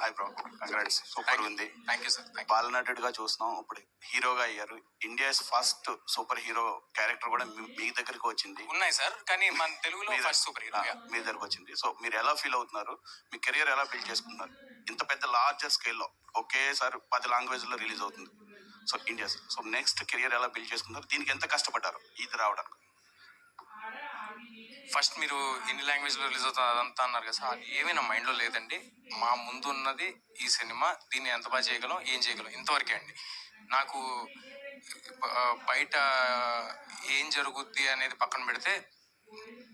Hi bro congrats super ఉంది. Thank you sir thank బాలనటుడిగా చూస్తున్నాం. ఇప్పుడు హీరోగా అయ్యారు. India's first super hero character కూడా మీ- దగ్గరికి వచ్చింది. ఉన్నాయి సార్ కానీ మన తెలుగులో ఫస్ట్ సూపర్ హీరో మీ దగ్గరకు వచ్చింది. సో మీరు ఎలా ఫీల్ అవుతున్నారు? మీ కెరియర్ ఎలా బిల్డ్ చేసుకున్నారు? ఇంత పెద్ద లార్జర్ స్కేల్లో ఒకేసారి పది లాంగ్వేజ్లో రిలీజ్ అవుతుంది. So India so next career ఎలా బిల్డ్ చేసుకున్నారు? దీనికి ఎంత కష్టపడ్డారు? ఇది రావడానికి. ఫస్ట్ మీరు ఎన్ని లాంగ్వేజ్లో రిలీజ్ అవుతుంది అదంతా అన్నారు కదా సార్ ఏమీ నా మైండ్లో లేదండి. మా ముందు ఉన్నది ఈ సినిమా దీన్ని ఎంత బాగా చేయగలం ఏం చేయగలం ఇంతవరకే అండి. నాకు బయట ఏం జరుగుద్ది అనేది పక్కన పెడితే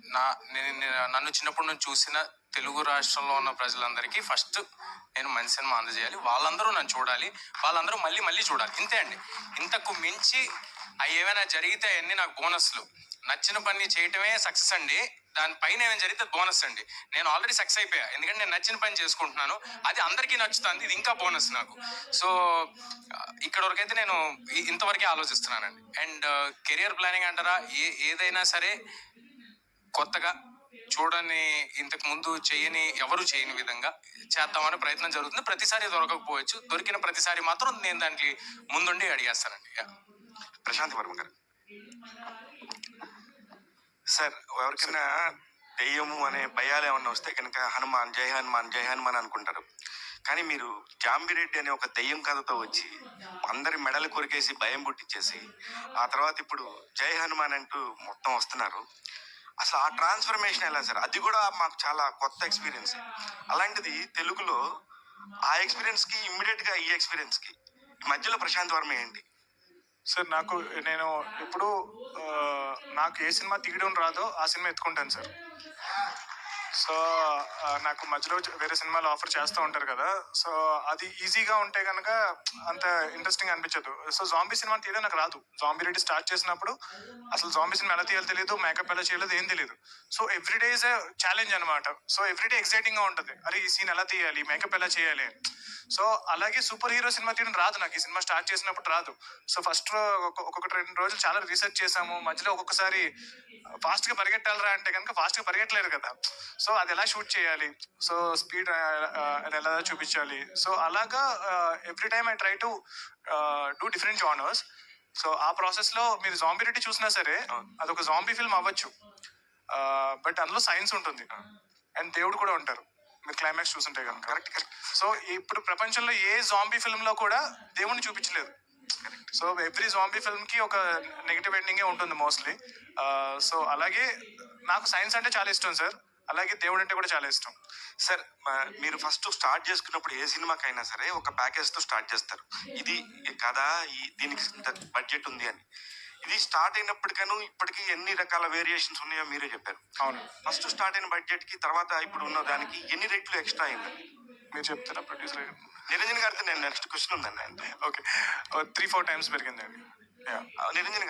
నా నేను నేను- నన్ను చిన్నప్పటి నుంచి చూసిన తెలుగు రాష్ట్రంలో ఉన్న ప్రజలందరికీ ఫస్ట్ నేను మంచి సినిమా అందజేయాలి. వాళ్ళందరూ నన్ను చూడాలి. వాళ్ళందరూ మళ్ళీ మళ్ళీ చూడాలి. ఇంతే అండి. ఇంతకు మించి అవి ఏమైనా జరిగితే అవన్నీ నాకు బోనస్లు నచ్చిన పని చేయటమే సక్సెస్ అండి. దానిపైన ఏమైనా జరిగితే బోనస్ అండి. నేను ఆల్రెడీ సక్సెస్ అయిపోయా. ఎందుకంటే నేను నచ్చిన పని చేసుకుంటున్నాను. అది అందరికీ నచ్చుతుంది. ఇది ఇంకా బోనస్ నాకు. సో ఇక్కడ వరకు అయితే నేను ఇంతవరకే ఆలోచిస్తున్నానండి. అండ్ కెరియర్ ప్లానింగ్ అంటారా? ఏ ఏదైనా సరే కొత్తగా చూడని ఇంతకు ముందు చేయని ఎవరు చేయని విధంగా చేద్దామని ప్రయత్నం జరుగుతుంది. ప్రతిసారి దొరకకపోవచ్చు. దొరికిన ప్రతిసారి మాత్రం నేను దానికి ముందుండి అడిగేస్తానండి. ప్రశాంత్ వర్మ గారు సార్ ఎవరికైనా దెయ్యము అనే భయాలు ఏమన్నా వస్తే కనుక హనుమాన్ జై హనుమాన్ జై హనుమాన్ అనుకుంటారు. కానీ మీరు జాంబిరెడ్డి అనే ఒక దెయ్యం కథతో వచ్చి అందరి మెడలు కొరికేసి భయం పుట్టించేసి ఆ తర్వాత ఇప్పుడు జై హనుమాన్ అంటూ మొత్తం వస్తున్నారు. అసలు ఆ ట్రాన్స్ఫర్మేషన్ ఎలా సార్? అది కూడా మాకు చాలా కొత్త ఎక్స్పీరియన్స్. అలాంటిది తెలుగులో ఆ ఎక్స్పీరియన్స్కి ఇమ్మీడియట్గా ఈ ఎక్స్పీరియన్స్కి మధ్యలో ప్రశాంత్ వర్మ ఏంటి? సార్ నాకు నేను ఎప్పుడు నాకు ఏ సినిమా తీయడం రాదో ఆ సినిమా ఎత్తుకుంటాను సార్. సో నాకు మధ్యలో వేరే సినిమాలు ఆఫర్ చేస్తూ ఉంటారు కదా. సో అది ఈజీగా ఉంటే కనుక అంత ఇంట్రెస్టింగ్ అనిపించదు. సో జాంబీ సినిమా తీయడం నాకు రాదు. జాంబీ రెడ్డి స్టార్ట్ చేసినప్పుడు అసలు జాంబీ సినిమా ఎలా తీయాలో తెలియదు మేకప్ ఎలా చేయలేదు ఏం తెలియదు so every day is challenge అనమాట సో ఎవ్రీ డే ఎక్సైటింగ్గా ఉంటుంది. అరే ఈ సీన్ ఎలా తీయాలి? మేకప్ ఎలా చేయాలి? సో అలాగే సూపర్ హీరో సినిమా తీయడం రాదు నాకు. ఈ సినిమా స్టార్ట్ చేసినప్పుడు రాదు. సో ఫస్ట్ ఒక్కొక్కటి రెండు రోజులు చాలా రీసెర్చ్ చేసాము మధ్యలో ఒక్కొక్కసారి ఫాస్ట్గా పరిగెట్టాలరా అంటే కనుక ఫాస్ట్గా పరిగెట్టలేరు కదా. సో అది ఎలా షూట్ చేయాలి? సో స్పీడ్ ఎలా చూపించాలి? సో అలాగా every time I try to do different genres so ఆ ప్రాసెస్లో మీరు జాంబీ రెడ్డి చూసినా సరే అదొక జాంబీ ఫిల్మ్ అవ్వచ్చు. బట్ అందులో సైన్స్ ఉంటుంది. అండ్ దేవుడు కూడా ఉంటారు. మీరు క్లైమాక్స్ చూసుంటే కనుక. కరెక్ట్ కరెక్ట్ సో ఇప్పుడు ప్రపంచంలో ఏ జాంబీ ఫిల్మ్లో కూడా దేవుణ్ణి చూపించలేదు. సో ఎవ్రీ జాంబీ ఫిల్మ్కి ఒక నెగిటివ్ ఎండింగే ఉంటుంది మోస్ట్లీ సో అలాగే నాకు సైన్స్ అంటే చాలా ఇష్టం సార్ అలాగే దేవుడు అంటే కూడా చాలా ఇష్టం. సార్ మీరు ఫస్ట్ స్టార్ట్ చేసుకున్నప్పుడు ఏ సినిమాకైనా సరే ఒక ప్యాకేజ్తో స్టార్ట్ చేస్తారు. ఇది కథ ఈ దీనికి ఇంత బడ్జెట్ ఉంది అని. ఇది స్టార్ట్ అయినప్పటికను ఇప్పటికీ ఎన్ని రకాల వేరియేషన్స్ ఉన్నాయో మీరే చెప్పారు. అవును. ఫస్ట్ స్టార్ట్ అయిన బడ్జెట్కి తర్వాత ఇప్పుడు ఉన్న దానికి ఎన్ని రెట్లు ఎక్స్ట్రా అయిందండి మీరు చెప్తారా? ప్రొడ్యూసర్ నిరంజన్ గారితో నేను నెక్స్ట్ క్వశ్చన్ ఉందండి. ఓకే. త్రీ ఫోర్ టైమ్స్ పెరిగిందండి. నిరంజన్ గారు.